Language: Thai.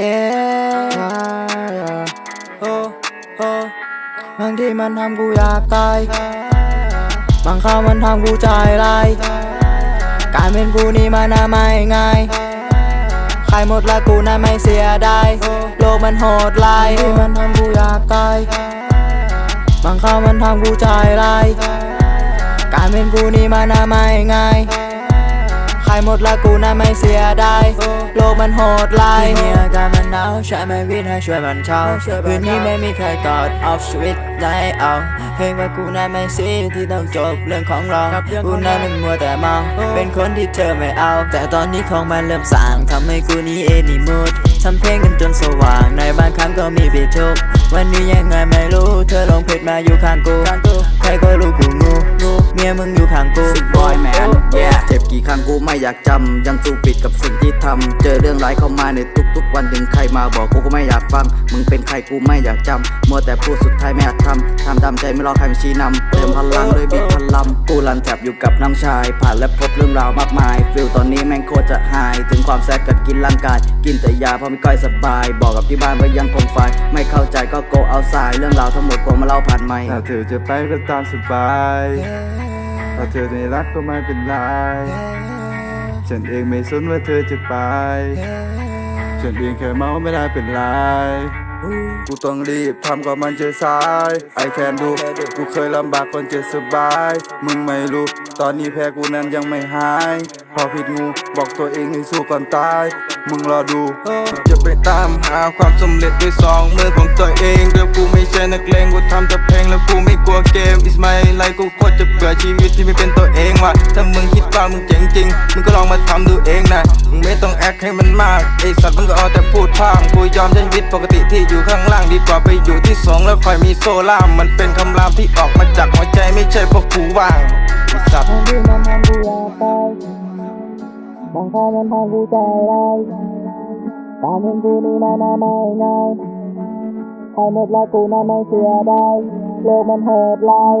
yeah โอ้โอ้บางทีมันทำกูอยากตาย บางครั้งมันทำกูใจลายการเป็นกูนี่มันน่าไม่ง่ายใครหมดละกูน่าไม่เสียดายโลกมันโหดลายที่มันทำกูอยากตาย บางครั้งมันทำกูใจลายการเป็นกูนี่มันน่าไม่ง่ายใครหมดละกูน่าไม่เสียดาย โลกมันโหดลายที่มีอาการมันหนาวใช้ไม้วิทให้ช่วยบรรเทาคืนนี้ไม่มีใครกอดออฟชีวิตได้เอาเพลงว่ากูน่าไม่ซีที่ต้องจบเรื่องของเรากูน่าไม่มัวแต่เมาเป็นคนที่เธอไม่เอา แต่ตอนนี้ของมันเริ่มสางทำให้กูนี้เอนี่มูดทำเพลงกันจนสว่างในบางครั้งก็มีผิดทุกวันนี้ยังไงไม่รู้ เธอลงเพจมาอยู่ข้างกู ใครก็รู้กูงูเมียมึงอยู่ข้างกู อยากจำยังสู้ปิดกับสิ่งที่ทำเจอเรื่องร้ายเข้ามาในทุกๆ วันถึงใครมาบอกกูก็ไม่อยากฟัง มึงเป็นใครกูไม่อยากจำมัวแต่พูดสุดท้ายไม่อาจทำทำตามใจไม่รอใครมาชี้นำเติมพลังด้วยบีทพลัมกูรันแถบอยู่กับน้องชาย ผ่านและพบเรื่องราวมากมายฟิลตอนนี้แม่งโคตรจะหาย ถึงความแซดกัดกินร่างกาย กินแต่ยาเพราะไม่ค่อยสบาย บอกกับที่บ้านว่ายังคงไฟไม่เข้าใจก็โกเอาสายเรื่องราวทั้งหมดกงมาเล่าผ่านไมค์ถ้าเธอจะไปก็ตามสบาย ถ้าเธอไม่รักก็ไม่เป็นไร ฉันเองไม่สนว่าเธอจะไป ฉันเองแค่เมาไม่ได้เป็นไร กูต้องรีบทำก่อนมันจะสายไอแคนดูกูเคยลำบากก่อนจะสบาย มึงไม่รู้ ตอนนี้แพ้กูนั้นยังไม่หาย พอผิดงูบอกตัวเองให้สู้ก่อนตาย มึงรอดู จะไปตามหาความสำเร็จด้วยสองมือของตัวเองเดี๋ยวกูไม่ใช่นักเลงกูทำแต่เพลงแล้วกูไม่กลัวเกม is my life กูโคตรจะเบื่อชีวิตที่ไม่เป็นตัว องว่ะถ้ามึงคิดว่ามึงเจ๋งจริง มึงก็ลองมาทำดูเองนะมึงไม่ต้องแอคให้มันมากไอสัตว์มึงก็เอาแต่พูดพร่ำกูยอมใช้ชีวิตปกติที่อยู่ข้างล่างดีกว่าไปอยู่ที่สองแล้วคอยมีโซ่ล่ามมันเป็นคำรามที่ออกมาจากหัวใจไม่ใช่เพราะกูว่างไอสัตว์บางทีมันทำกูอยากตายบางครั้งมันทำกูใจร้ายตามเป็นกูนี่นานาไม่ง่ายใครหมดและกูน่าไม่เสียดายโลกมันโหดลาย